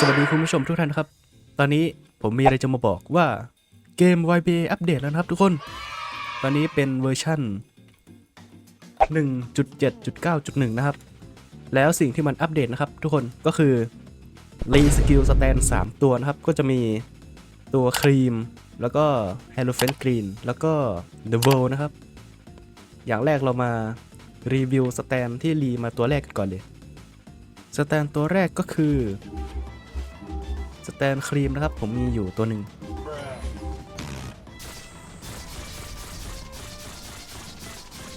สวัสดีคุณผู้ชมทุกท่านครับ ตอนนี้ผมมีอะไรจะมาบอกว่าเกม YBA อัปเดตแล้วนะครับทุกคน ตอนนี้เป็นเวอร์ชั่น1.7.9.1 นะครับ แล้วสิ่งที่มันอัปเดตนะครับทุกคนก็คือรีสกิลสแตน3ตัวนะครับ ก็จะมีตัวครีม แล้วก็ h e l o f e n Green แล้วก็ The World นะครับ อย่างแรกเรามารีวิวสแตนที่รีมาตัวแรกกันก่อนเลย สแตนตัวแรกก็คือ สแตนครีมนะครับ ผมมีอยู่ตัวหนึ่ง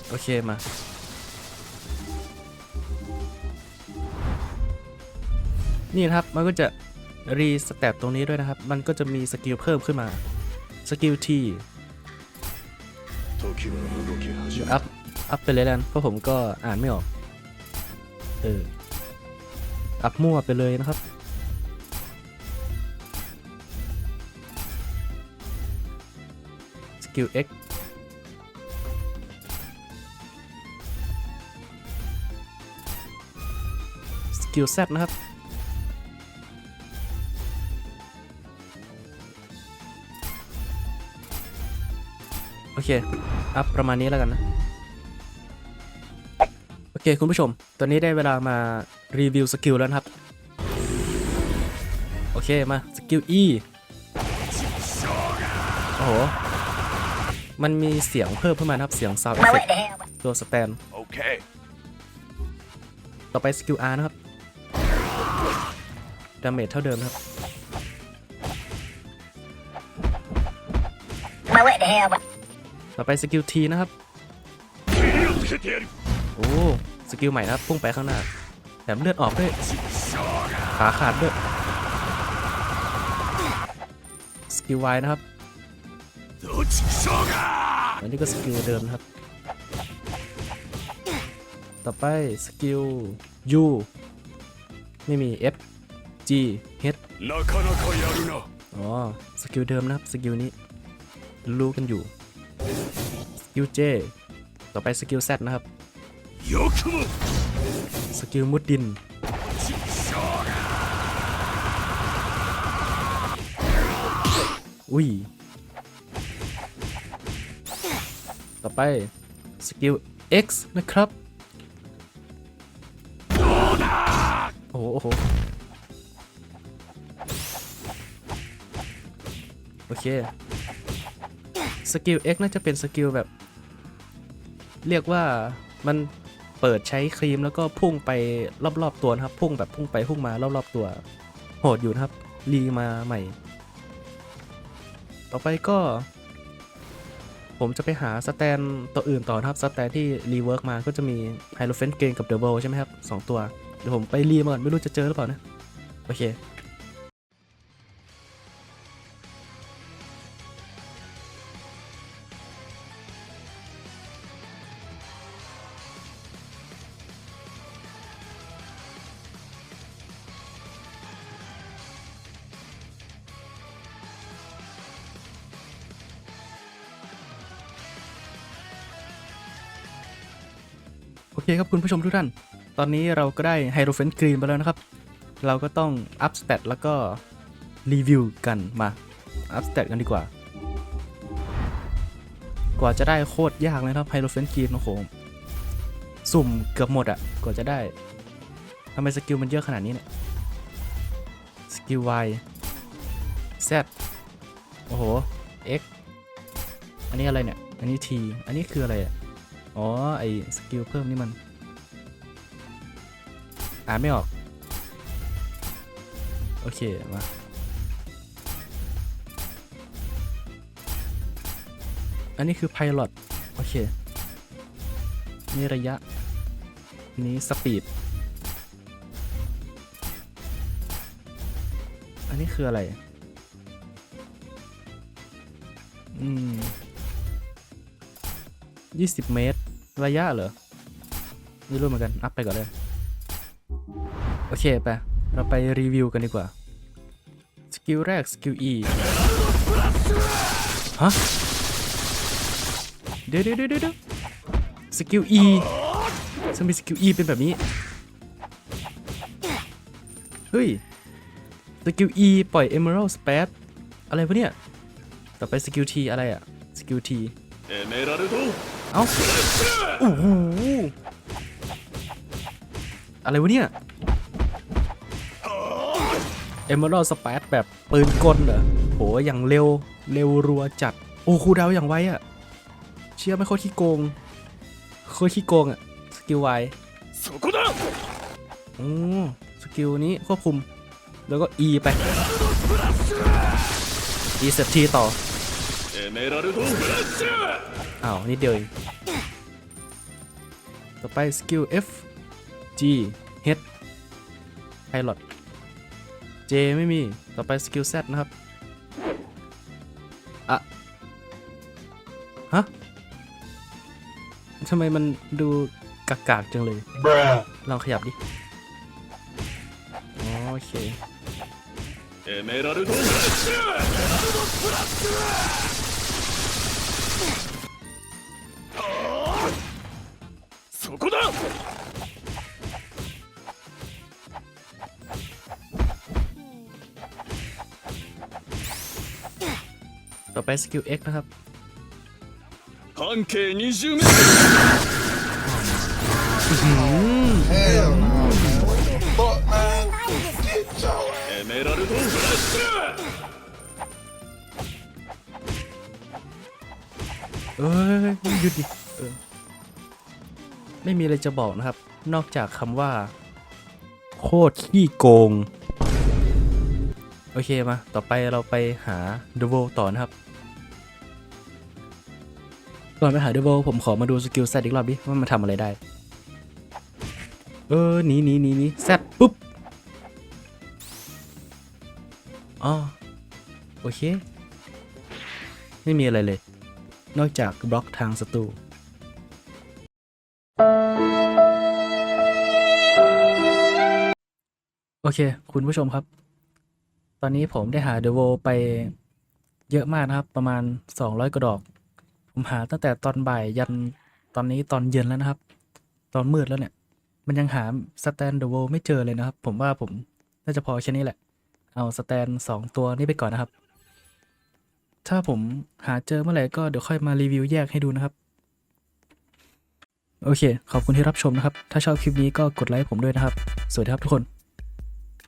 โอเคมานี่ครับ มันก็จะรีสแตปตรงนี้ด้วยนะครับ มันก็จะมีสกิลเพิ่มขึ้นมา สกิลทีอัพ อัพไปเลยแล้วเพราะผมก็อ่านไม่ออก เออ อัพมั่วไปเลยนะครับ กิล X สกิล Z นะครับ โอเค อัพประมาณนี้แล้วกันนะ โอเค คุณผู้ชม ตอนนี้ได้เวลามารีวิวสกิลแล้วนะครับ โอเค มา สกิล E โอ้โห มันมีเสียงเพิ่มขึ้นมานะครับ เสียงซาวด์เอฟเฟกตัวสแปมต่อไปสกิลอาร์นะครับ ดาเมจเท่าเดิมครับต่อไปสกิลทีนะครับ โอ้ สกิลใหม่นะพุ่งไปข้างหน้าแถมเลือดออกด้วย ขาขาดด้วย สกิลไวนะครับ อันนี้ก็สกิลเดิมครับ ต่อไปสกิล U ไม่มี F G H อ๋อ สกิลเดิมนะครับ สกิลนี้ รู้กันอยู่ สกิล J ต่อไปสกิล Z นะครับ สกิลมุดดินอุ้ย ต่อไปสกิล X นะครับ โอ้โห โอเค สกิล X น่าจะเป็นสกิลแบบ เรียกว่ามันเปิดใช้ครีมแล้วก็พุ่งไปรอบๆตัวนะครับ พุ่งแบบพุ่งไปพุ่งมารอบๆตัว โหดอยู่นะครับ รีมาใหม่ ต่อไปก็ ผมจะไปหาสแตนตัวอื่นต่อครับสแตนที่รีเวิร์กมาก็จะมีไฮโลเฟนเกนกับเดอะเบลใช่ไหมครับสองตัว เดี๋ยวผมไปรีมาก่อนไม่รู้จะเจอหรือเปล่านะ โอเค อเคครับคุณผู้ชมทุกท่าน ตอนนี้เราก็ได้ไฮโดรเฟนกรีนไปแล้วนะครับ เราก็ต้องอัพสเตตแล้วก็รีวิวกันมาอัพสเตตกันดีกว่า กว่าจะได้โคตรยากเลยครับไฮโดรเฟนกรีนโอ้โหสุ่มเกือบหมดอะกว่าจะได้ทำไมสกิลมันเยอะขนาดนี้เนี่ยสกิล Y Z โอ้โห X อันนี้อะไรเนี่ย อันนี้ T อันนี้คืออะไรอะ อ๋อ ไอสกิลเพิ่มนี่มันอ่านไม่ออก โอเค มา อันนี้คือ Pilot โอเค นี่ระยะ นี้สปีด อันนี้คืออะไร อืม20เมตร ระยะเหรอไม่รู้เหมือนกัน อัพไปก่อนเลย โอเคไป เราไปรีวิวกันดีกว่า สกิลแรก สกิล E ฮะ เดี๋ยวเดี๋ยวเดี๋สกิล E ทำนมีสกิล E เป็นแบบนี้ เฮ้ย สกิล E ปล่อย Emerald Spad อะไรวะเนี่ย ต่อไปสกิล T อะไรอะสกิล T เอเมรัลโต เอ้าโอ้โหอะไรวะเนี่ยเอเมอรัลสเปซแบบปืนกลเหรอโหอย่างเร็วเร็วรัวจัด โอ้ครูดาวอย่างไวอะเชื่อไม่โคตรขี้โกงโคตรขี้โกงอะสกิลไวโอ้สกิลนี้ควบคุม แล้วก็ E ไป E เสร็จทีต่อ เมรารุทูเบรเอ้าวนี่เดียวเองต่อไปสกิล F G H Pilot J ไม่มี ต่อไปสกิล Z นะครับอะฮะทำไมมันดูกากๆจังเลย ลองขยับดิ โอเคเอเมรารุทูเบรเช ต่อไปสกิล X นะครับ 半径20メー Hell no. What the fuck, man? Get your トルエメラルドフラッシュ เอ้ยหยุดดิเออไม่มีอะไรจะบอกนะครับ นอกจากคำว่า โคตรขี้โกง โ อเคมา ต่อไปเราไปหาเดวต่อนะครับ ก่อนไปหาเดวผมขอมาดูสกิลแซดอีกรอบดิ ว่ามันทำอะไรได้ เออหนีหนีหนีหนีแซดปุ๊บอ๋อโอเค ไม่มีอะไรเลย นอกจากบล็อกทางศัตรูโอเค คุณผู้ชมครับ ตอนนี้ผมได้หาเดวไปเยอะมากนะครับ ประมาณ 200กว่าดอก ผมหาตั้งแต่ตอนบ่ายยันตอนนี้ตอนเย็นแล้วนะครับ ตอนมืดแล้วเนี่ย มันยังหาสแตนเดวไม่เจอเลยนะครับ ผมว่าผมน่าจะพอแค่นี้แหละ เอาสแตนสองตัวนี้ไปก่อนนะครับ ถ้าผมหาเจอเมื่อไหร่ก็เดี๋ยวค่อยมารีวิวแยกให้ดูนะครับ โอเค ขอบคุณที่รับชมนะครับ ถ้าชอบคลิปนี้ก็กดไลค์ผมด้วยนะครับ สวัสดีครับทุกคน